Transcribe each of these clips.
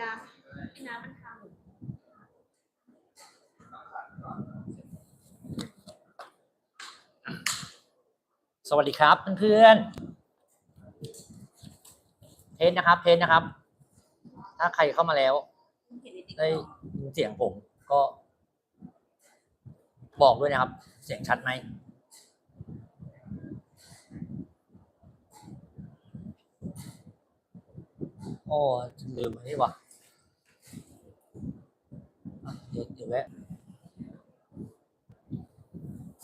น้ำมีน้ำมันทสวัสดีครับเพื่อนๆเทสนะครับ เทสนะครับ ถ้าใครเข้ามาแล้วำเห็นในติ๊กได้ยินเสียงผมก็ บอกด้วยนะครับ เสียงชัดไหมโอ้ลืมอันนี้ว่ะอะ เดี๋ยวเดี๋ยวแวะ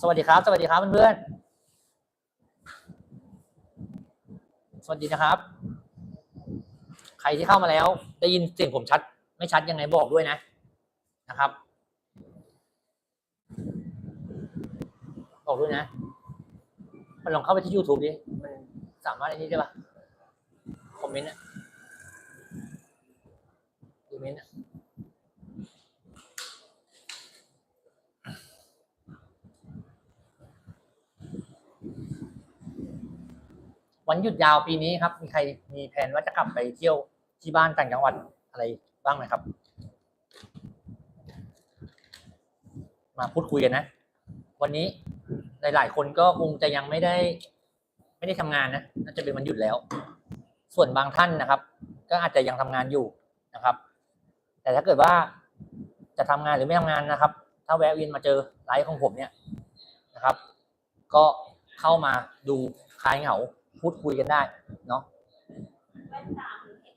สวัสดีครับ สวัสดีครับเพื่อนๆ สวัสดีนะครับ ใครที่เข้ามาแล้ว ได้ยินเสียงผมชัด ไม่ชัดยังไงบอกด้วยนะนะครับ บอกด้วยนะ มันลองเข้าไปที่ YouTube ดิ มันสามารถอันนี้ได้ปะคอมเมนต์อะดูเมนต์อะ วันหยุดยาวปีนี้ครับ มีใครมีแผนว่าจะกลับไปเที่ยวที่บ้านต่างจังหวัดอะไรบ้างไหมครับ มาพูดคุยกันนะ วันนี้หลายๆ คนก็คงจะยังไม่ได้ ไม่ได้ทำงานนะน่าจะเป็นวันหยุดแล้ว ส่วนบางท่านนะครับ ก็อาจจะยังทำงานอยู่นะครับ แต่ถ้าเกิดว่าจะทำงานหรือไม่ทำงานนะครับ ถ้าแวะเวียนมาเจอไลฟ์ของผมเนี่ยนะครับ ก็เข้ามาดูคลายเหงา พูดคุยกันได้เนาะมันเห็นชัดไหมเนี่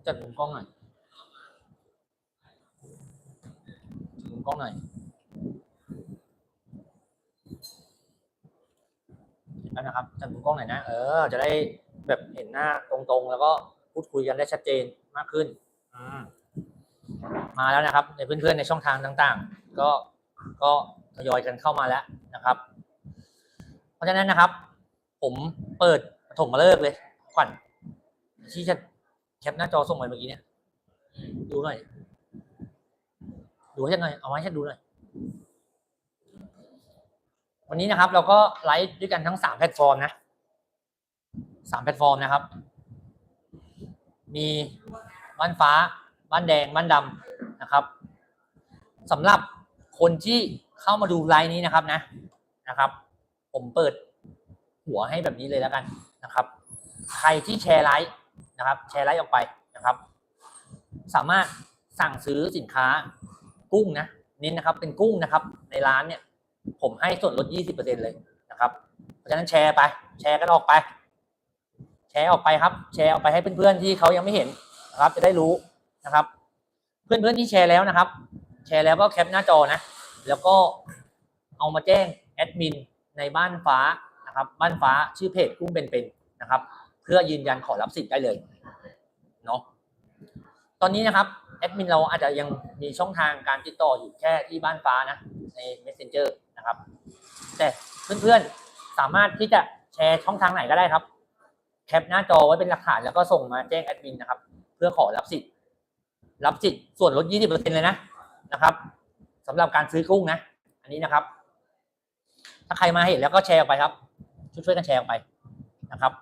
ยจัดมุมกล้องหน่อยมุมกล้องหน่อยเห็นไหมนะครับจัดมุมกล้องหน่อยนะ เออ จะได้แบบเห็นหน้าตรงๆ แล้วก็พูดคุยกันได้ชัดเจนมากขึ้นอมาแล้วนะครับในเพื่อนๆในช่องทางต่าง ๆ ก็ก็ทยอยกันเข้ามาแล้วนะครับ เพราะฉะนั้นนะครับ ผมเปิดปฐมฤกษ์เลยขวัญที่จะแคปหน้าจอส่งไปเมื่อกี้เนี่ยดูหน่อย ดูให้ฉันหน่อยเอาไว้ฉันดูหน่อย วันนี้นะครับ เราก็ไลฟ์ด้วยกันทั้งสามแพลตฟอร์มนะสามแพลตฟอร์มนะครับ มีบ้านฟ้า บ้านแดง บ้านดำนะครับสำหรับ คนที่เข้ามาดูไลฟ์นี้นะครับนะนะครับ ผมเปิดหัวให้แบบนี้เลยแล้วกันนะครับ ใครที่แชร์ไลฟ์นะครับ แชร์ไลฟ์ออกไปนะครับ สามารถสั่งซื้อสินค้ากุ้งนะนี่นะครับ เป็นกุ้งนะครับ ในร้านเนี่ย ผมให้ส่วนลด 20%เลยนะครับ เพราะฉะนั้นแชร์ไป แชร์กันออกไป แชร์ออกไปครับ แชร์ออกไปให้เพื่อนๆที่เขายังไม่เห็นนะครับ จะได้รู้นะครับ เพื่อนๆที่แชร์แล้วนะครับ แชร์แล้วก็แคปหน้าจอนะ แล้วก็เอามาแจ้งแอดมินในบ้านฟ้านะครับ บ้านฟ้าชื่อเพจกุ้งเป็นๆนะครับ เพื่อยืนยันขอรับสิทธิ์ได้เลยเนาะตอนนี้นะครับแอดมินเราอาจจะยังมีช่องทางการติดต่ออยู่แค่ที่บ้านฟ้านะใน Messenger นะครับ แต่เพื่อนๆสามารถที่จะแชร์ช่องทางไหนก็ได้ครับ แคปหน้าจอไว้เป็นหลักฐานแล้วก็ส่งมาแจ้งแอดมินนะครับ เพื่อขอรับสิทธิ์ รับสิทธิ์ส่วนลด 20%เลยนะ นะครับสำหรับการซื้อกุ้งนะ อันนี้นะครับ ถ้าใครมาเห็นแล้วก็แชร์ออกไปครับ ช่วยๆกันแชร์ออกไปนะครับ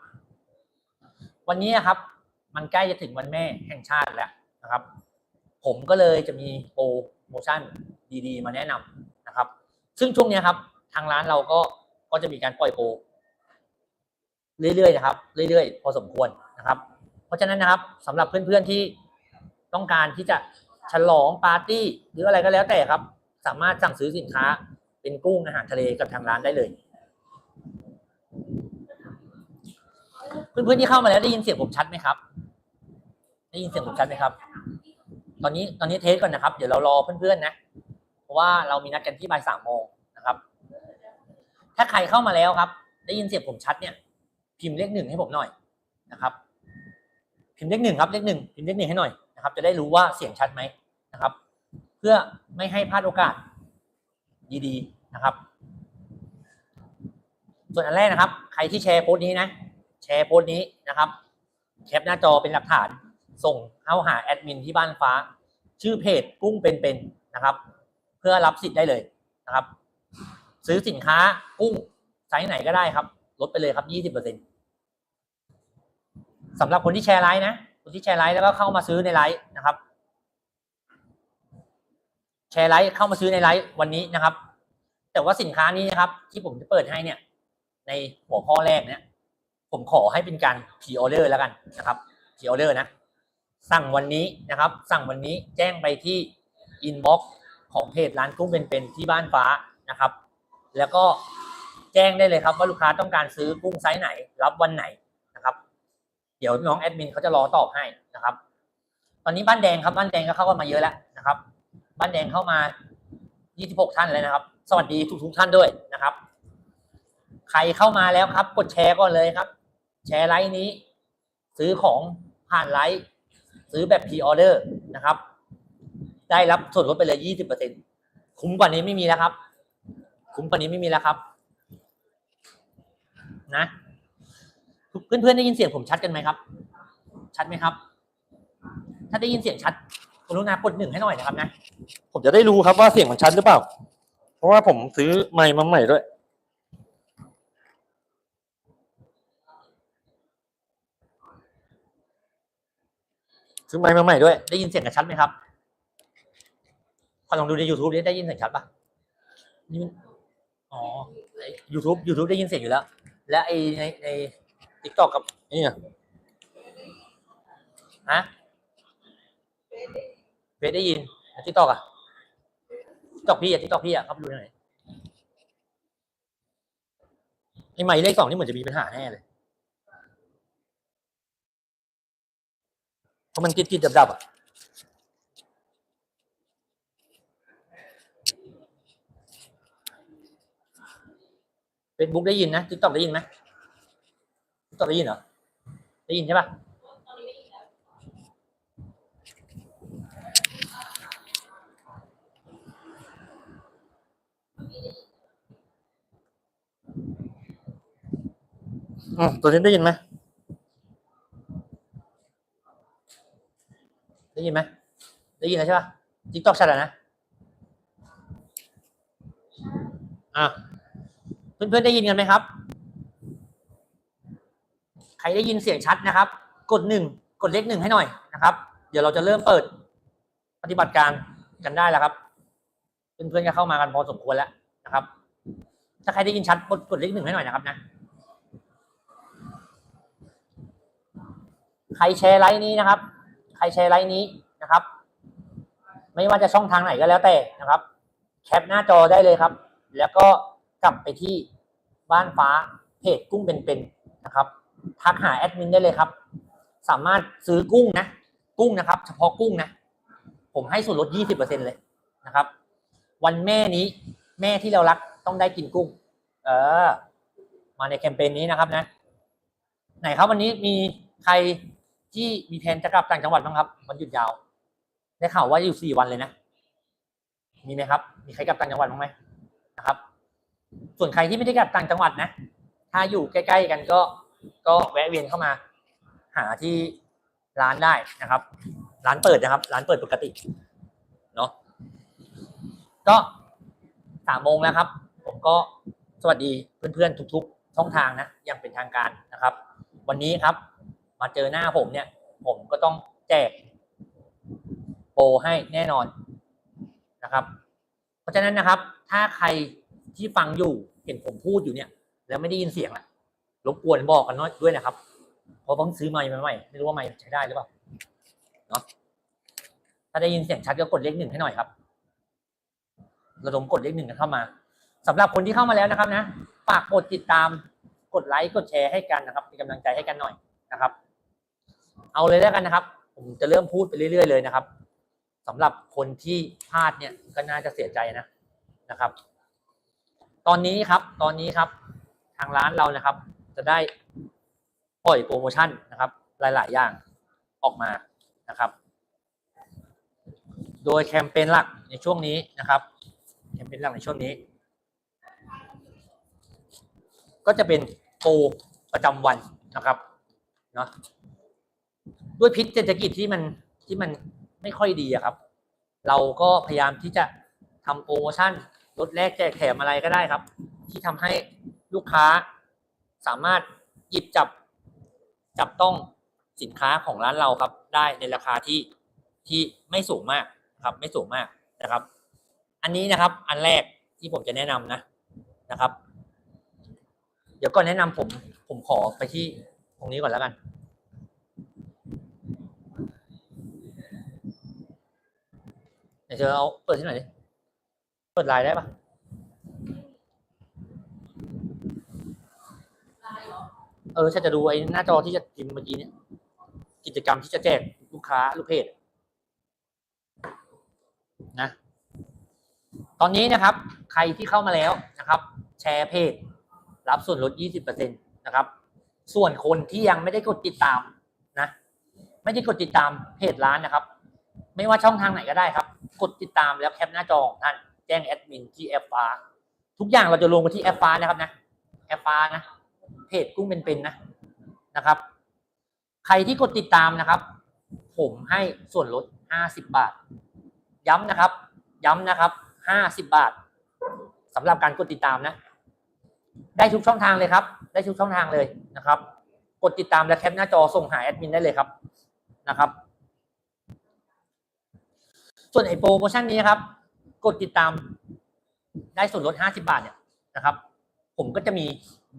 วันนี้นะครับ มันใกล้จะถึงวันแม่แห่งชาติแล้วนะครับ ผมก็เลยจะมีโปรโมชั่นดีๆ มาแนะนำนะครับ ซึ่งช่วงนี้ครับ ทางร้านเราก็ก็จะมีการปล่อยโปรเรื่อยๆนะครับ เรื่อยๆ พอสมควรนะครับ เพราะฉะนั้นนะครับสำหรับเพื่อนๆที่ต้องการที่จะ ฉลองปาร์ตี้หรืออะไรก็แล้วแต่ครับ สามารถสั่งซื้อสินค้า เป็นกุ้งอาหารทะเลกับทางร้านได้เลย เพื่อนๆที่เข้ามาแล้วได้ยินเสียงผมชัดไหมครับ ได้ยินเสียงผมชัดไหมครับ ตอนนี้ตอนนี้เทสก่อนนะครับ เดี๋ยวเรารอเพื่อนๆนะ เพราะว่าเรามีนัดกันที่บ่ายสามโมงนะครับ ถ้าใครเข้ามาแล้วครับ ได้ยินเสียงผมชัดเนี่ย พิมพ์เลขหนึ่งให้ผมหน่อยนะครับ พิมพ์เลขหนึ่งครับเลขหนึ่งพิมพ์เลขหนึ่งให้หน่อย นะครับ จะได้รู้ว่าเสียงชัดไหมนะครับ เพื่อไม่ให้พลาดโอกาสดีๆนะครับ ส่วนอันแรกนะครับ ใครที่แชร์โพสต์นี้นะ แชร์โพสต์นี้นะครับ แคปหน้าจอเป็นหลักฐาน ส่งเข้าหาแอดมินที่บ้านฟ้า ชื่อเพจกุ้งเป็นๆนะครับ เพื่อรับสิทธิ์ได้เลยนะครับ ซื้อสินค้ากุ้งไซส์ไหนก็ได้ครับ ลดไปเลยครับยี่สิบเปอร์เซ็นสำหรับคนที่แชร์ไลฟ์นะ คนที่แชร์ไลฟ์แล้วก็เข้ามาซื้อในไลฟ์นะครับ แชร์ไลฟ์เข้ามาซื้อในไลฟ์วันนี้นะครับ แต่ว่าสินค้านี้นะครับ ที่ผมจะเปิดให้เนี่ย ในหัวข้อแรกเนี่ย ผมขอให้เป็นการพ r ออเดอร์แล้วกันนะครับพ r ออเดอร์นะ สั่งวันนี้นะครับ สั่งวันนี้แจ้งไปที่อินบ็อกซ์ของเพจร้านกุ้งเป็นๆที่บ้านฟ้านะครับ แล้วก็แจ้งได้เลยครับว่าลูกค้าต้องการซื้อกุ้งไซส์ไหน รับวันไหน ดี๋ยวน้องแอดมินเขาจะรอตอบให้นะครับ ตอนนี้บ้านแดงครับบ้านแดงก็เข้ามาเยอะแล้วนะครับ บ้านแดงเข้ามา 26 ท่านเลยนะครับ สวัสดีทุกๆท่านด้วยนะครับ ใครเข้ามาแล้วครับ กดแชร์ก่อนเลยครับ แชร์ไลฟ์นี้ ซื้อของผ่านไลฟ์ซื้อแบบพ r ออเดอร์นะครับ ได้รับส่วนลดไปเลย 20%คุ้มกว่านี้ไม่มีแล้วครับ คุ้มกว่านี้ไม่มีแล้วครับ นะ เพื่อนๆได้ยินเสียงผมชัดกันไหมครับ ชัดไหมครับ ถ้าได้ยินเสียงชัดกรุณากดหนึ่งให้หน่อยนะครับนะ ผมจะได้รู้ครับว่าเสียงมันชัดหรือเปล่า เพราะว่าผมซื้อไมค์มาใหม่ด้วย ซื้อไมค์มาใหม่ด้วย ได้ยินเสียงกันชัดไหมครับขอลองดูใน YouTube ดิได้ยินเสียงชัดปะนี่มันอ๋อยูทูบยูทูบได้ยินเสียงอยู่แล้ว และไอในใน ทิกตอกกับนี่ไงฮะเฟซได้ยินทิกตอกอะทิกตอกพี่อะทิกตอกพี่อะครับดูหน่อยไอ้ไมค์เลขสองนี่เหมือนจะมีปัญหาแน่เลยเพราะมันกิดกิดดับดับๆอะเฟซบุ๊กได้ยินนะทิกตอกได้ยินไหม ตอได้ยินเหรอ ได้ยินใช่ปะอืมตัวนี้ได้ยินไหมได้ยินไหมได้ยินแล้วใช่ปะทิกตอกชัดแล้วนะอะเพื่อนๆได้ยินกันไหมครับ รได้ยินเสียงชัดนะครับ กดหนึ่งกดเลขหนึ่งให้หน่อยนะครับ เดี๋ยวเราจะเริ่มเปิดปฏิบัติการกันได้แล้วครับ เพื่อนๆก็เข้ามากันพอสมควรแล้วนะครับ ถ้าใครได้ยินชัดกดกดเลขหนึ่งให้หน่อยนะครับนะใครแชร์ไลน์นี้นะครับ ใครแชร์ไลน์นี้นะครับ ไม่ว่าจะช่องทางไหนก็แล้วแต่นะครับ แคปหน้าจอได้เลยครับ แล้วก็กลับไปที่บ้านฟ้าเพจกุ้งเป็นๆนะครับ ทักหาแอดมินได้เลยครับ สามารถซื้อกุ้งนะ กุ้งนะครับ เฉพาะกุ้งนะ ผมให้ส่วนลด 20%เลยนะครับ วันแม่นี้ แม่ที่เรารักต้องได้กินกุ้ง เออ มาในแคมเปญนี้นะครับนะ ไหนครับวันนี้มีใครที่มีแผนจะกลับต่างจังหวัดบ้างครับวันหยุดยาวได้ข่าวว่าอยู่สี่วันเลยนะ มีไหมครับ มีใครกลับต่างจังหวัดบ้างไหมนะครับ ส่วนใครที่ไม่ได้กลับต่างจังหวัดนะ ถ้าอยู่ใกล้ ๆ กันก็ ก็แวะเวียนเข้ามา หาที่ร้านได้นะครับ ร้านเปิดนะครับ ร้านเปิดปกติเนาะก็สามโมงแล้วครับ ผมก็สวัสดีเพื่อนๆทุก ๆ ช่องทางนะอย่างเป็นทางการนะครับ วันนี้ครับ มาเจอหน้าผมเนี่ย ผมก็ต้องแจกโปรให้แน่นอนนะครับ เพราะฉะนั้นนะครับ ถ้าใครที่ฟังอยู่เห็นผมพูดอยู่เนี่ย แล้วไม่ได้ยินเสียงอะ รบกวนบอกกันน้อยด้วยนะครับ เพราะผมซื้อไมค์มาใหม่ไม่รู้ว่าไมค์ใช้ได้หรือเปล่าเนาะถ้าได้ยินเสียงชัดก็กดเลขหนึ่งให้หน่อยครับระดมกดเลขหนึ่งกันเข้ามาสำหรับคนที่เข้ามาแล้วนะครับนะฝากกดติดตามกดไลค์กดแชร์ให้กันนะครับเป็นกำลังใจให้กันหน่อยนะครับ เอาเลยแล้วกันนะครับ ผมจะเริ่มพูดไปเรื่อย ๆ เลยนะครับสำหรับคนที่พลาดเนี่ยก็น่าจะเสียใจนะนะครับ ตอนนี้ครับ ตอนนี้ครับ ทางร้านเรานะครับ จะได้ปล่อยโปรโมชั่นนะครับ หลาย ๆ อย่างออกมานะครับ โดยแคมเปญหลักในช่วงนี้นะครับ แคมเปญหลักในช่วงนี้ ก็จะเป็นโปรประจำวันนะครับเนาะด้วยพิษเศรษฐกิจที่มันที่มันไม่ค่อยดีครับ เราก็พยายามที่จะทำโปรโมชั่นลดแลกแจกแถมอะไรก็ได้ครับ ที่ทำให้ลูกค้า สามารถหยิบจับจับต้องสินค้าของร้านเราครับ ได้ในราคาที่ที่ไม่สูงมากครับ ไม่สูงมากนะครับ อันนี้นะครับ อันแรกที่ผมจะแนะนำนะนะครับ เดี๋ยวก่อนแนะนำผมผมขอไปที่ตรงนี้ก่อนแล้วกัน เดี๋ยวเธอเอาเปิดที่ไหนดิเปิดไลน์ได้ปะ ลายเหรอ เออฉันจะดูไอ้หน้าจอที่จะพิมพ์เมื่อกี้เนี่ย กิจกรรมที่จะแจกลูกค้าลูกเพจนะ ตอนนี้นะครับ ใครที่เข้ามาแล้วนะครับ แชร์เพจ รับส่วนลด 20%นะครับ ส่วนคนที่ยังไม่ได้กดติดตามนะ ไม่ได้กดติดตามเพจร้านนะครับ ไม่ว่าช่องทางไหนก็ได้ครับ กดติดตามแล้วแคปหน้าจอของท่าน แจ้งแอดมินที่แอปฟ้า ทุกอย่างเราจะลงไปที่แอปฟ้านะครับนะ แอปฟ้านะ เพจกุ้งเป็นๆนะนะครับ ใครที่กดติดตามนะครับ ผมให้ส่วนลด 50 บาท ย้ำนะครับ ย้ำนะครับ 50 บาทสำหรับการกดติดตามนะ ได้ทุกช่องทางเลยครับ ได้ทุกช่องทางเลยนะครับ กดติดตามและแคปหน้าจอส่งหาแอดมินได้เลยครับนะครับ ส่วนไอโปรโมชั่นนี้ครับ กดติดตามได้ส่วนลด 50 บาทเนี่ยนะครับ ผมก็จะมี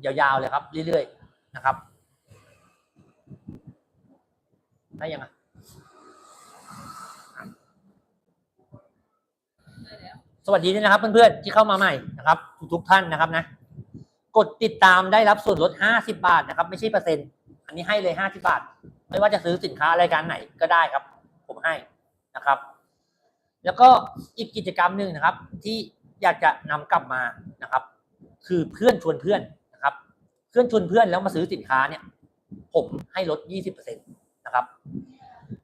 ยาวๆเลยครับ เรื่อยๆนะครับได้ยังอะสวัสดีด้วยนะครับ เพื่อนๆที่เข้ามาใหม่นะครับทุกๆท่านนะครับนะ กดติดตามได้รับส่วนลด 50 บาทนะครับ ไม่ใช่เปอร์เซ็นต์อันนี้ให้เลย 50 บาท ไม่ว่าจะซื้อสินค้ารายการไหนก็ได้ครับ ผมให้นะครับ แล้วก็อีกกิจกรรมหนึ่งนะครับ ที่อยากจะนำกลับมานะครับ คือเพื่อนชวนเพื่อน เพื่อนชวนเพื่อนแล้วมาซื้อสินค้าเนี่ย ผมให้ลด 20%นะครับ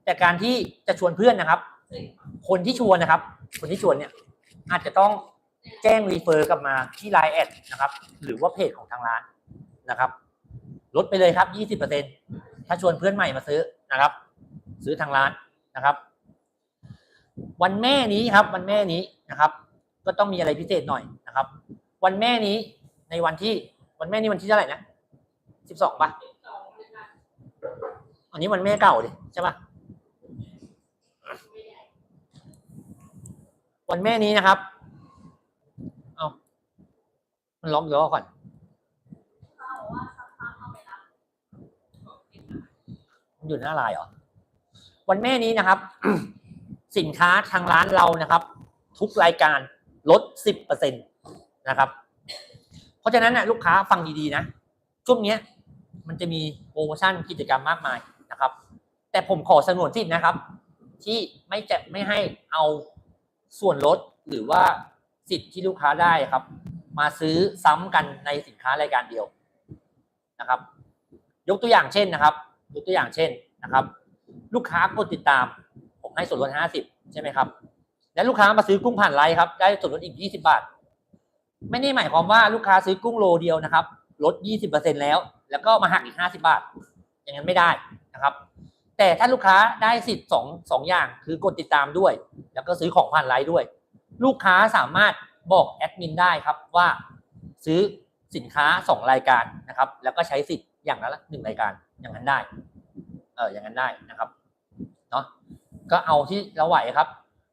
แต่การที่จะชวนเพื่อนนะครับ คนที่ชวนนะครับ คนที่ชวนเนี่ย อาจจะต้องแจ้งรีเฟอร์กลับมาที่ Line แอดนะครับ หรือว่าเพจของทางร้านนะครับ ลดไปเลยครับ 20%ถ้าชวนเพื่อนใหม่มาซื้อนะครับ ซื้อทางร้านนะครับ วันแม่นี้ครับ วันแม่นี้นะครับ ก็ต้องมีอะไรพิเศษหน่อยนะครับ วันแม่นี้ในวันที่ วันแม่นี้วันที่เท่าไหร่นะสิบสองป่ะอันนี้วันแม่เก่าดิใช่ป่ะวันแม่นี้นะครับ เอามันล็อกล้อก่อนเขาบอว่าสักพักเอาไปรับมันอยู่หน้าลน์เหรอ วันแม่นี้นะครับ สินค้าทางร้านเรานะครับ ทุกรายการลดสิบเปอร์เซ็นตนะครับ เพราะฉะนั้นนะลูกค้าฟังดีๆนะช่วงนี้มันจะมีโปรโมชั่นกิจกรรมมากมายนะครับ แต่ผมขอสงวนสิทธิ์นะครับ ที่ไม่จะไม่ให้เอาส่วนลดหรือว่าสิทธิ์ที่ลูกค้าได้ครับ มาซื้อซ้ำกันในสินค้ารายการเดียวนะครับ ยกตัวอย่างเช่นนะครับ ยกตัวอย่างเช่นนะครับ ลูกค้ากดติดตาม ผมให้ส่วนลด 50 ใช่ไหมครับ แล้วลูกค้ามาซื้อกุ้งผ่านไลน์ครับ ได้ส่วนลดอีก 20 บาท ไม่ได้หมายความว่าลูกค้าซื้อกุ้งโลเดียวนะครับลด 20%แล้ว แล้วก็มาหักอีก 50 บาท อย่างนั้นไม่ได้นะครับ แต่ถ้าลูกค้าได้สิทธิ์สองสองอย่างคือกดติดตามด้วย แล้วก็ซื้อของผ่านไลน์ด้วย ลูกค้าสามารถบอกแอดมินได้ครับว่าซื้อสินค้าสองรายการนะครับ แล้วก็ใช้สิทธิ์อย่างละหนึ่งรายการอย่างนั้นได้ เอออย่างนั้นได้นะครับเนาะก็เอาที่เราไหวครับ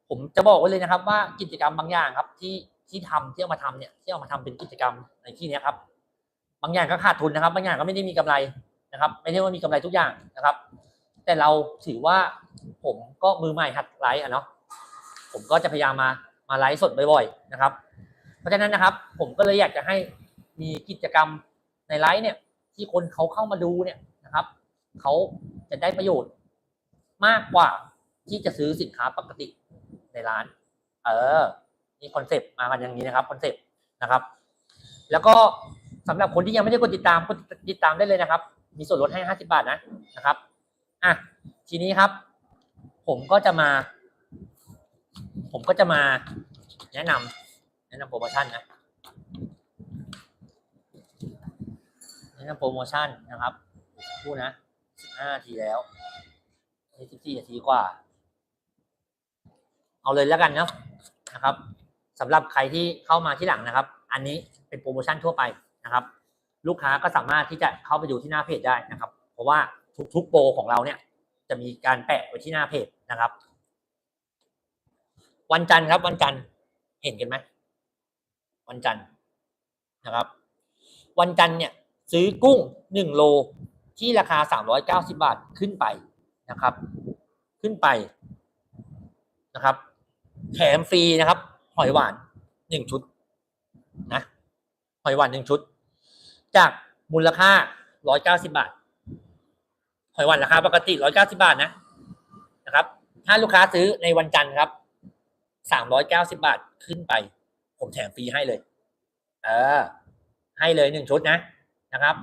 ผมจะบอกไว้เลยนะครับว่ากิจกรรมบางอย่างครับที่ ที่ทำที่เอามาทำเนี่ยที่เอามาทำเป็นกิจกรรมในที่นี้ครับ บางอย่างก็ขาดทุนนะครับ บางอย่างก็ไม่ได้มีกำไรนะครับ ไม่ได้ว่ามีกำไรทุกอย่างนะครับ แต่เราถือว่าผมก็มือใหม่หัดไลฟ์อะเนาะผมก็จะพยายามมามาไลฟ์สดบ่อยๆนะครับ เพราะฉะนั้นนะครับ ผมก็เลยอยากจะให้มีกิจกรรมในไลฟ์เนี่ย ที่คนเขาเข้ามาดูเนี่ยนะครับเขาจะได้ประโยชน์มากกว่าที่จะซื้อสินค้าปกติในร้าน เออ นี่คอนเซปต์มากันอย่างนี้นะครับคอนเซปต์นะครับ แล้วก็สำหรับคนที่ยังไม่ได้กดติดตามกดติดตามได้เลยนะครับ มีส่วนลดให้ห้าสิบาทนะนะครับอะทีนี้ครับ ผมก็จะมา ผมก็จะมาแนะนำแนะนำโปรโมชั่นนะแนี่นะโปรโมชั่นนะครับพูดนะ15นาทีแล้วนี่14นาทีกว่า เอาเลยแล้วกันเนาะนะครับ สำหรับใครที่เข้ามาที่หลังนะครับ อันนี้เป็นโปรโมชั่นทั่วไปนะครับ ลูกค้าก็สามารถที่จะเข้าไปดูที่หน้าเพจได้นะครับ เพราะว่าทุกๆโปรของเราเนี่ยจะมีการแปะไว้ที่หน้าเพจนะครับ วันจันทร์ครับ วันจันทร์เห็นกันไหมวันจันทร์นะครับ วันจันทร์เนี่ยซื้อกุ้งหนึ่งโลที่ราคาสามร้อยเก้าสิบาทขึ้นไปนะครับ ขึ้นไปนะครับ แถมฟรีนะครับ หอยหวานหนึ่งชุดนะหอยหวานหนึ่งชุด จากมูลค่าร้อยเก้าสิบาท หอยหวานราคาปกติร้อยเก้าสิบาทนะนะครับ ถ้าลูกค้าซื้อในวันจันทร์ครับสามร้อยเก้าสิบาทขึ้นไป ผมแถมฟรีให้เลย เออ ให้เลยหนึ่งชุดนะนะครับ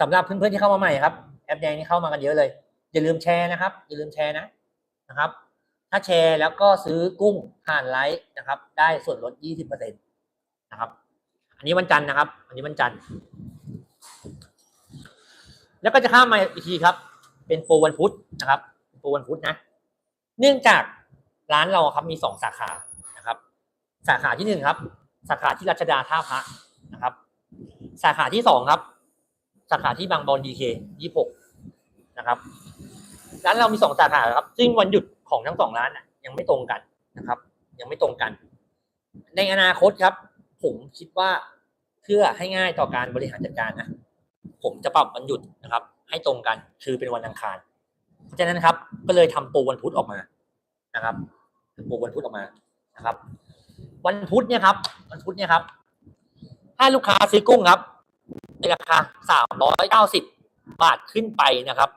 สำหรับเพื่อนๆที่เข้ามาใหม่ครับ แอปแดงนี่เข้ามากันเยอะเลย อย่าลืมแชร์นะครับ อย่าลืมแชร์นะนะครับ ถ้าแชร์แล้วก็ซื้อกุ้งผ่านไลฟ์นะครับ ได้ส่วนลดยี่สิบเปอร์เซ็นตนะครับ อันนี้วันจันทร์นะครับ อันนี้วันจันทร์ แล้วก็จะข้ามมาอีกทีครับ เป็นโปรวันพุธนะครับโปรวันพุธนะ เนื่องจากร้านเราครับมีสองสาขานะครับ สาขาที่หนึ่งครับ สาขาที่รัชดาท่าพระนะครับ สาขาที่สองครับ สาขาที่บางบอนดีเคยี่หกนะครับ ร้านเรามีสองสาขาครับ ซึ่งวันหยุด ของทั้งสองร้านน่ะ ยังไม่ตรงกันนะครับ ยังไม่ตรงกัน ในอนาคตครับ ผมคิดว่าเพื่อให้ง่ายต่อการบริหารจัดการนะผมจะปรับวันหยุดนะครับ ให้ตรงกันคือเป็นวันอังคารเพราะฉะนั้นครับ ก็เลยทำโปรวันพุธออกมานะครับโปรวันพุธออกมานะครับ วันพุธเนี่ยครับ วันพุธเนี่ยครับ ถ้าลูกค้าซื้อกุ้งครับในราคาสามร้อยเก้าสิบบาทขึ้นไปนะครับ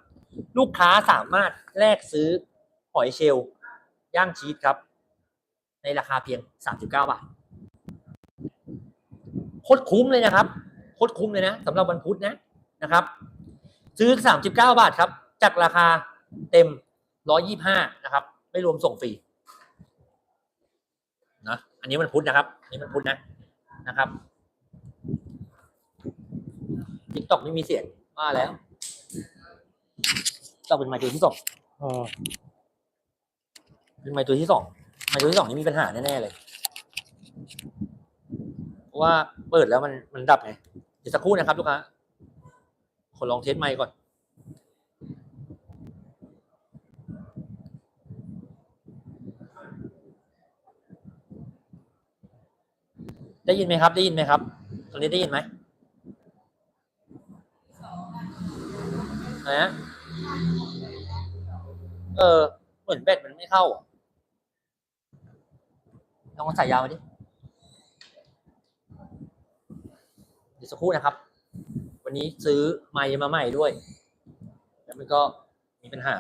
ลูกค้าสามารถแลกซื้อ หอยเชลล์ย่างชีสครับ ในราคาเพียงสามสิบเก้าบาทโคตรคุ้มเลยนะครับโคตรคุ้มเลยนะสำหรับวันพุธนะนะครับ ซื้อสามสิบเก้าบาทครับ จากราคาเต็มร้อยี่ห้านะครับ ไม่รวมส่งฟรีนะอันนี้มันพุธนะครับอันนี้มันพุธนะนะครับทิกตอกไม่มีเสียงว่าแล้วต้องเป็นไมค์ตัวที่สองอืม เป็นไมค์ตัวที่สองไมค์ตัวที่สองนี่มีปัญหาแน่ๆเลยเพราะว่าเปิดแล้วมันมันดับไงเดี๋ยวสักครู่นะครับลูกค้าขอลองเทสไมค์ก่อนได้ยินไหมครับ ได้ยินไหมครับตรงนี้ได้ยินไหมอะไรนะ เออ เหมือนแบตมันไม่เข้าอะ ลองใส่ยาวมาดิเดี๋ยวสักครู่นะครับ วันนี้ซื้อไมค์มาใหม่ด้วย แล้วมันก็มีปัญหา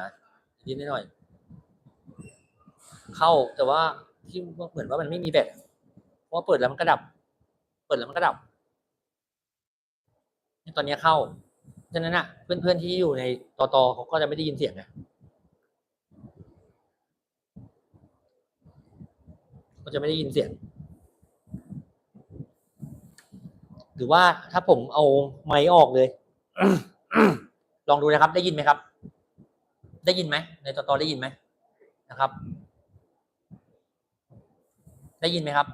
นิดหน่อย เข้าแต่ว่าที่เหมือนว่ามันไม่มีแบตเพราะว่าเปิดแล้วมันก็ดับ เปิดแล้วมันก็ดับตอนนี้เข้าฉะนั้นอะ เพื่อนๆที่อยู่ในตอตอเขาก็จะไม่ได้ยินเสียงไง ก็จะไม่ได้ยินเสียง หรือว่าถ้าผมเอาไมค์ออกเลย ลองดูนะครับ ได้ยินไหมครับ ได้ยินไหม ในตอตอได้ยินไหมนะครับ ได้ยินไหมครับ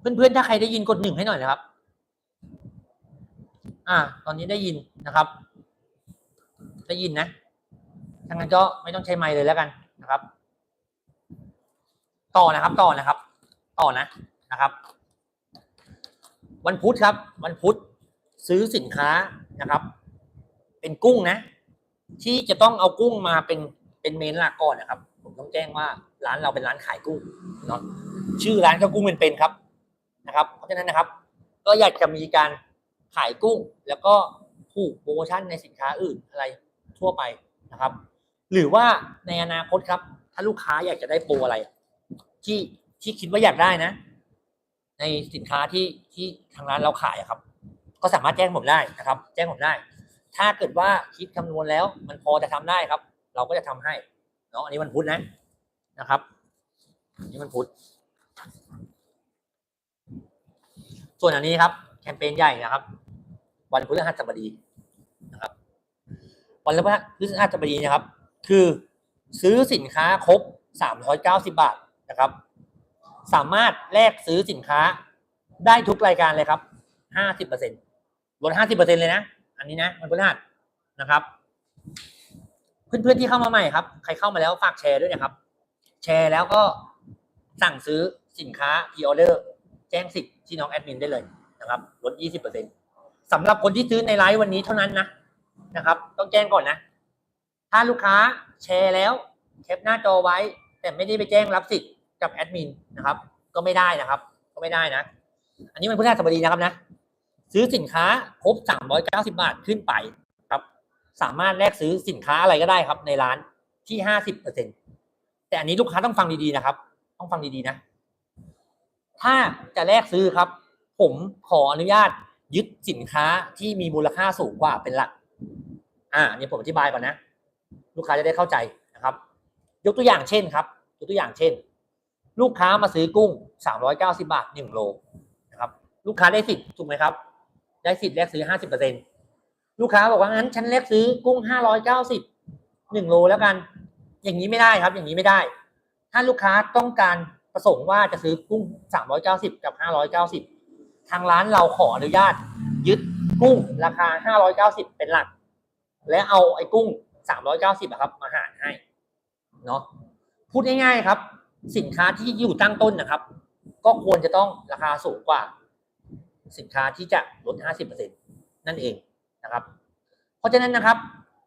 เพื่อนๆ ถ้าใครได้ยินกดหนึ่งให้หน่อยนะครับ อ่า ตอนนี้ได้ยินนะครับ ได้ยินนะถ้างั้นก็ไม่ต้องใช้ไมค์เลยแล้วกันนะครับ ต่อนะครับต่อนะครับ ต่อนะนะครับ วันพุธครับ วันพุธซื้อสินค้านะครับ เป็นกุ้งนะ ที่จะต้องเอากุ้งมาเป็นเป็นเมนหลักก่อนนะครับ ผมต้องแจ้งว่าร้านเราเป็นร้านขายกุ้งเนาะชื่อร้านก็กุ้งเป็นๆครับนะครับ เพราะฉะนั้นนะครับ ก็อยากจะมีการขายกุ้ง แล้วก็ผูกโปรโมชั่นในสินค้าอื่นอะไรทั่วไปนะครับ หรือว่าในอนาคตครับ ถ้าลูกค้าอยากจะได้โปรอะไร ที่ที่คิดว่าอยากได้นะ ในสินค้าที่ที่ทางร้านเราขายครับ ก็สามารถแจ้งผมได้นะครับ แจ้งผมได้ ถ้าเกิดว่าคิดคำนวณแล้ว มันพอจะทำได้ครับ เราก็จะทำให้เนาะอันนี้มันพุทธนะนะครับอันนี้มันพุทธส่วนอันนี้ครับ แคมเปญใหญ่นะครับ วันพฤหัสบดีนะครับวันพฤหัสบดีนะครับ คือซื้อสินค้าครบสามร้อยเก้าสิบาท นะครับ สามารถแลกซื้อสินค้าได้ทุกรายการเลยครับห้าสิบเปอร์เซ็นลดห้าสิบเปอร์เซ็นเลยนะ อันนี้นะมันพฤหัสนะครับ เพื่อนๆที่เข้ามาใหม่ครับ ใครเข้ามาแล้วฝากแชร์ด้วยนะครับ แชร์แล้วก็สั่งซื้อสินค้าพ r ออเดอร์แจ้งสิทธิ์ที่น้องแอดมินได้เลยนะครับลด20%สำหรับคนที่ซื้อในไลฟ์วันนี้เท่านั้นนะนะครับ ต้องแจ้งก่อนนะ ถ้าลูกค้าแชร์แล้วแคปหน้าจอไว้ แต่ไม่ได้ไปแจ้งรับสิทธิ์ กับแอดมินนะครับ ก็ไม่ได้นะครับ ก็ไม่ได้นะ อันนี้มันพฤหัสบดีนะครับนะ ซื้อสินค้าครบ390บาทขึ้นไปครับ สามารถแลกซื้อสินค้าอะไรก็ได้ครับ ในร้านที่50%แต่อันนี้ลูกค้าต้องฟังดีๆนะครับ ต้องฟังดีๆนะ ถ้าจะแลกซื้อครับ ผมขออนุญาตยึดสินค้าที่มีมูลค่าสูงกว่าเป็นหลัก อ่าเนี่ผมอธิบายก่อนนะ ลูกค้าจะได้เข้าใจนะครับ ยกตัวอย่างเช่นครับ ยกตัวอย่างเช่น ลูกค้ามาซื้อกุ้ง 390 บาท1โลนะครับลูกค้าได้สิทธิ์ถูกไหมครับ ได้สิทธิ์แลกซื้อ 50%ลูกค้าบอกว่างั้นฉันแลกซื้อกุ้ง 590 1โลแล้วกัน อย่างนี้ไม่ได้ครับ อย่างนี้ไม่ได้ ถ้าลูกค้าต้องการประสงค์ว่าจะซื้อกุ้ง 390 กับ 590 ทางร้านเราขออนุญาต ยึดกุ้งราคา 590 เป็นหลัก และเอาไอ้กุ้ง 390อะครับ มาหารให้เนาะพูดง่ายๆครับ สินค้าที่อยู่ตั้งต้นนะครับ ก็ควรจะต้องราคาสูงกว่า สินค้าที่จะลด 50%นั่นเองนะครับ เพราะฉะนั้นนะครับ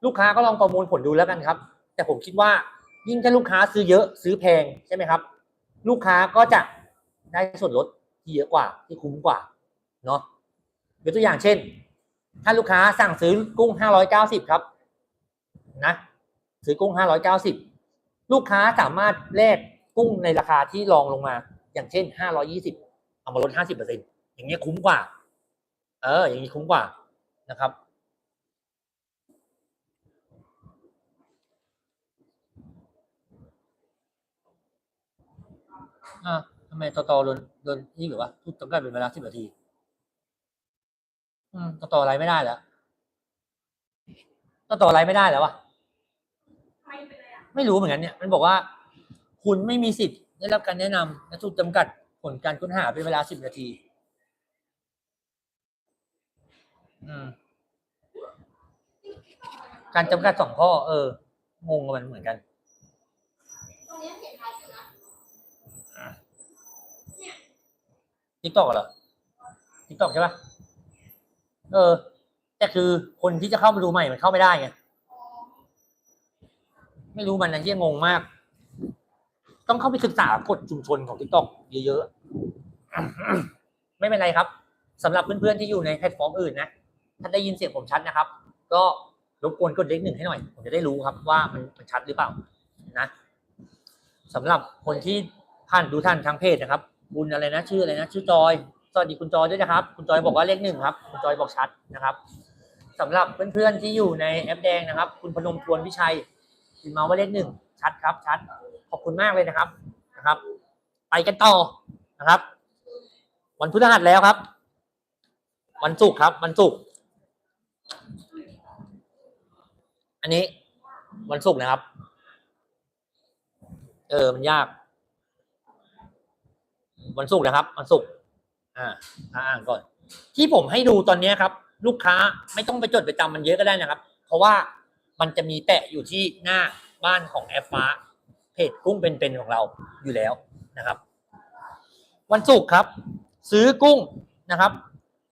ลูกค้าก็ลองประมวลผลดูแล้วกันครับ แต่ผมคิดว่ายิ่งถ้าลูกค้าซื้อเยอะซื้อแพงใช่ไหมครับ ลูกค้าก็จะได้ส่วนลดที่เยอะกว่าที่คุ้มกว่าเนาะยกตัวอย่างเช่น ถ้าลูกค้าสั่งซื้อกุ้ง 590 ครับนะซื้อกุ้ง 590 ลูกค้าสามารถแลก กุ้งในราคาที่รองลงมา อย่างเช่น520เอามาลด50%อย่างเงี้ยคุ้มกว่า เออ อย่างนี้คุ้มกว่านะครับ อ่าทำไมตอตอโดนโดนนี่หรือวะพูดจำกัดเป็นเวลาสิบนาที อืมตอตออะไรไม่ได้แล้วตอตออะไรไม่ได้แล้ววะทำไมเป็นไรอะไม่รู้เหมือนกันเนี่ย มันบอกว่า คุณไม่มีสิทธิ์ได้รับการแนะนำและถูกจำกัดผลการค้นหาเป็นเวลาสิบนาทีการจำกัดสองข้อ เออ งงกับมันเหมือนกันตรงนี้เห็นชัดอยู่นะทิกตอกเหรอทิกตอกใช่ปะเออ แต่คือคนที่จะเข้ามาดูใหม่มันเข้าไม่ได้ไง ไม่รู้มันนะที่งงมาก ต้องเข้าไปศึกษากฎชุมชนของทิกตอกเยอะๆ ไม่เป็นไรครับสำหรับเพื่อนๆที่อยู่ในแพลตฟอร์มอื่นนะ ถ้าได้ยินเสียงผมชัดนะครับ ก็รบกวนกดเลขหนึ่งให้หน่อย ผมจะได้รู้ครับว่ามันมันชัดหรือเปล่านะสำหรับคนที่ผ่านดูท่านทางเพจนะครับบุญอะไรนะ ชื่ออะไรนะ ชื่อจอย สวัสดีคุณจอยด้วยนะครับ คุณจอยบอกว่าเลขหนึ่งครับ คุณจอยบอกชัดนะครับสำหรับเพื่อนๆที่อยู่ในแอปแดงนะครับ คุณพนมทวนวิชัยพิมพ์มาว่าเลขหนึ่งชัดครับชัด ขอบคุณมากเลยนะครับนะครับ ไปกันต่อนะครับ วันพฤหัสแล้วครับ วันศุกร์ครับ วันศุกร์อันนี้ วันศุกร์นะครับ เออ มันยาก วันศุกร์นะครับ วันศุกร์อ่าอ่านก่อน ที่ผมให้ดูตอนนี้ครับ ลูกค้าไม่ต้องไปจดไปจำมันเยอะก็ได้นะครับ เพราะว่ามันจะมีแปะอยู่ที่หน้าบ้านของแอฟฟ้า เพจกุ้งเป็นๆของเราอยู่แล้วนะครับ วันศุกร์ครับ ซื้อกุ้งนะครับ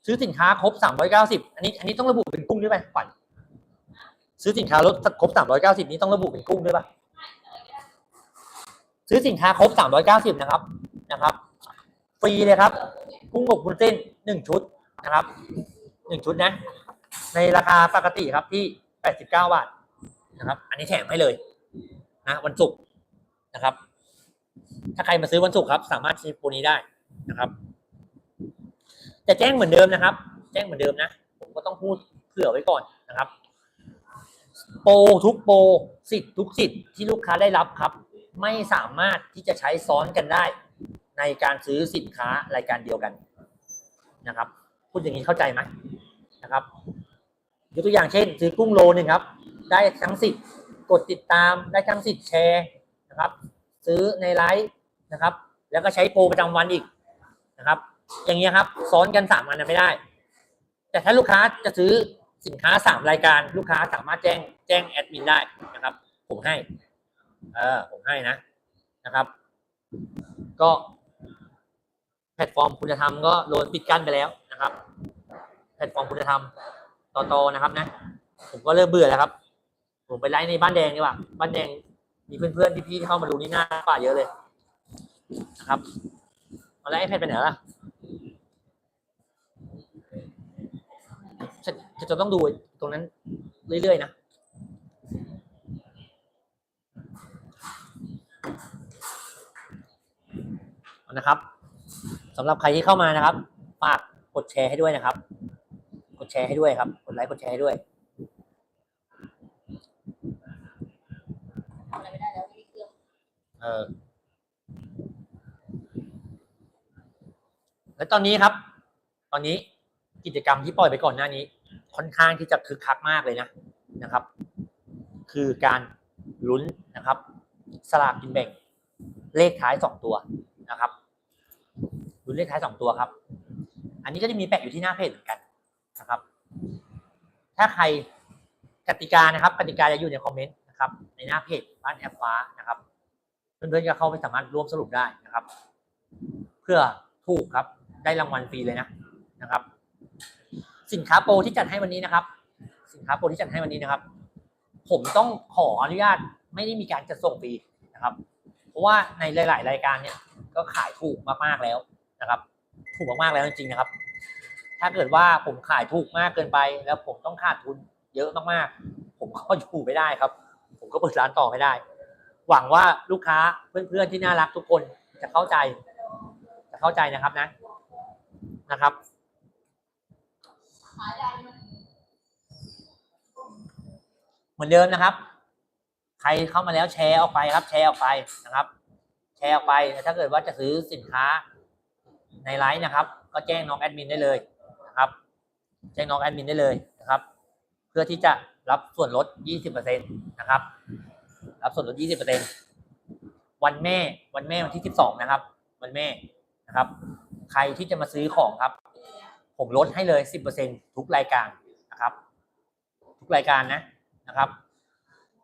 ซื้อสินค้าครบ 390 อันนี้อันนี้ต้องระบุเป็นกุ้งด้วยไหมขวัญซื้อสินค้าลดครบ 390 นี้ต้องระบุเป็นกุ้งด้วยปะซื้อสินค้าครบ 390 นะครับนะครับฟรีเลยครับ กุ้งอบวุ้นเส้นหนึ่งชุดนะครับหนึ่งชุดนะ ในราคาปกติครับที่ 89 บาทนะครับ อันนี้แถมให้เลยนะวันศุกร์ นะครับ ถ้าใครมาซื้อวันศุกร์ครับ สามารถใช้โปรนี้ได้นะครับ แต่แจ้งเหมือนเดิมนะครับ แจ้งเหมือนเดิมนะ ผมก็ต้องพูดเผื่อไว้ก่อนนะครับ โปรทุกโปรสิทธิ์ทุกสิทธิ์ที่ลูกค้าได้รับครับ ไม่สามารถที่จะใช้ซ้อนกันได้ ในการซื้อสินค้ารายการเดียวกันนะครับพูดอย่างนี้เข้าใจไหมนะครับยกตัวอย่างเช่น ซื้อกุ้งโลนึ่งครับ ได้ทั้งสิทธิ์กดติดตามได้ทั้งสิทธิ์แชร์ นะครับ ซื้อในไลฟ์นะครับ แล้วก็ใช้โปรประจำวันอีกนะครับ อย่างเงี้ยครับ ซ้อนกันสามอันไม่ได้ แต่ถ้าลูกค้าจะซื้อสินค้าสามรายการ ลูกค้าสามารถแจ้งแจ้งแอดมินได้นะครับ ผมให้ เออผมให้นะนะครับ ก็แพลตฟอร์มคุณธรรมก็โดนปิดกั้นไปแล้วนะครับ แพลตฟอร์มคุณธรรมต่อๆนะครับนะ ผมก็เริ่มเบื่อแล้วครับ ผมไปไลฟ์ในบ้านแดงดีกว่า บ้านแดง มีเพื่อนๆพี่ๆที่เข้ามาดูนี่หน้าป่าเยอะเลยนะครับเอาแล้วไอแพดไปไหนล่ะจะจะจะต้องดูตรงนั้นเรื่อยๆนะนะครับสำหรับใครที่เข้ามานะครับฝากกดแชร์ให้ด้วยนะครับ กดแชร์ให้ด้วยครับ กดไลค์กดแชร์ให้ด้วย ทำ อะไรไม่ได้แล้วไม่มีเครื่องเออ และตอนนี้ครับ ตอนนี้กิจกรรมที่ปล่อยไปก่อนหน้านี้ ค่อนข้างที่จะคึกคักมากเลยนะนะครับ คือการลุ้นนะครับ สลากกินแบ่ง เลขท้ายสองตัวนะครับลุ้นเลขท้ายสองตัวครับ อันนี้ก็จะมีแปะอยู่ที่หน้าเพจเหมือนกันนะครับ ถ้าใครกติกานะครับกติกาจะอยู่ในคอมเมนต์ นะครับในหน้าเพจบ้านแอปฟ้านะครับ เพื่อนๆก็เข้าไปสามารถร่วมสรุปได้นะครับ เพื่อถูกครับได้รางวัลฟรีเลยนะนะครับ สินค้าโปรที่จัดให้วันนี้นะครับ สินค้าโปรที่จัดให้วันนี้นะครับ ผมต้องขออนุญาตไม่ได้มีการจัดส่งฟรีนะครับ เพราะว่าในหลาย ๆ รายการเนี่ยก็ขายถูกมากๆแล้วนะครับ ถูกมากๆแล้วจริง ๆ นะครับ ถ้าเกิดว่าผมขายถูกมากเกินไป แล้วผมต้องขาดทุนเยอะมากๆ ผมก็อยู่ไม่ได้ครับ ก็เปิดร้านต่อไม่ได้ หวังว่าลูกค้าเพื่อนๆที่น่ารักทุกคนจะเข้าใจ จะเข้าใจนะครับนะนะครับเหมือนเดิมนะครับ ใครเข้ามาแล้วแชร์ออกไปครับ แชร์ออกไปนะครับ แชร์ออกไปถ้าเกิดว่าจะซื้อสินค้าในไลฟ์นะครับ ก็แจ้งน้องแอดมินได้เลยนะครับ แจ้งน้องแอดมินได้เลยนะครับ เพื่อที่จะรับส่วนลด 20%นะครับ รับส่วนลด 20%วันแม่วันแม่วันที่ 12 นะครับ วันแม่นะครับ ใครที่จะมาซื้อของครับ ผมลดให้เลย 10%ทุกรายการนะครับ ทุกรายการนะนะครับ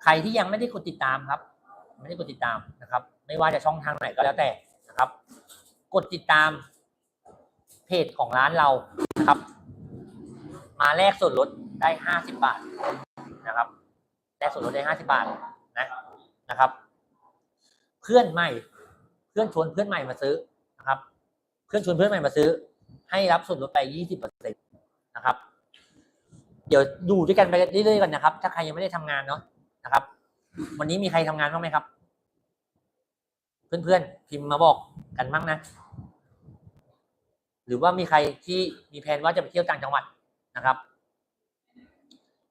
ใครที่ยังไม่ได้กดติดตามครับ ไม่ได้กดติดตามนะครับ ไม่ว่าจะช่องทางไหนก็แล้วแต่นะครับ กดติดตามเพจของร้านเรานะครับ มาแลกส่วนลดได้ห้าสิบบาท กส่วนลดได้ห้าสิบาทนะนะครับ เพื่อนใหม่ เพื่อนชวนเพื่อนใหม่มาซื้อนะครับ เพื่อนชวนเพื่อนใหม่มาซื้อ ให้รับส่วนลดไปยี่สิบเปอร์เซ็นต์นะครับ เดี๋ยวดูด้วยกันไปเรื่อยๆกันนะครับ ถ้าใครยังไม่ได้ทำงานเนาะนะครับ วันนี้มีใครทำงานบ้างไหมครับ เพื่อนๆพิมพ์มาบอกกันบ้างนะหรือว่ามีใครที่มีแผนว่าจะไปเที่ยวต่างจังหวัดนะครับ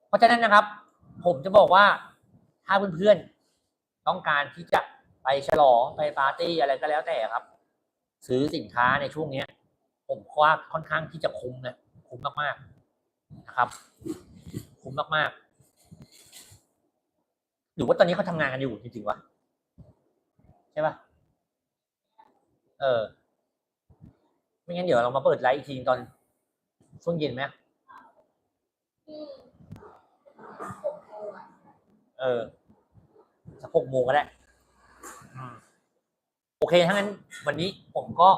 เพราะฉะนั้นนะครับ ผมจะบอกว่าถ้าเพื่อนๆต้องการที่จะไปฉลองไปปาร์ตี้อะไรก็แล้วแต่ครับ ซื้อสินค้าในช่วงเนี้ย ผมว่าค่อนข้างที่จะคุ้มนะคุ้มมากๆนะครับ คุ้มมากๆหรือว่าตอนนี้เขาทำงานกันอยู่จริงๆวะใช่ปะเออ ไม่งั้นเดี๋ยวเรามาเปิดไลฟ์อีกทีตอนช่วงเย็นไหม เออสักหกโมงก็ได้โอเคถ้างั้นวันนี้ผมก็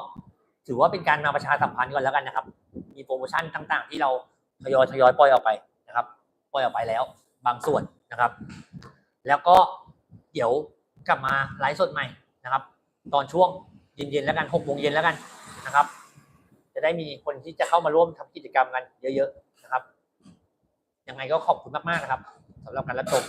ถือว่าเป็นการมาประชาสัมพันธ์ก่อนแล้วกันนะครับ มีโปรโมชั่นต่าง ๆ ที่เราทยอยทยอยปล่อยออกไปนะครับ ปล่อยออกไปแล้ว บางส่วนนะครับ แล้วก็เดี๋ยวกลับมาไลฟ์สดใหม่นะครับ ตอนช่วงเย็นๆแล้วกันหกโมงเย็นแล้วกันนะครับ จะได้มีคนที่จะเข้ามาร่วมทำกิจกรรมกันเยอะ ๆ นะครับยังไงก็ขอบคุณมากๆนะครับสำหรับการรับชม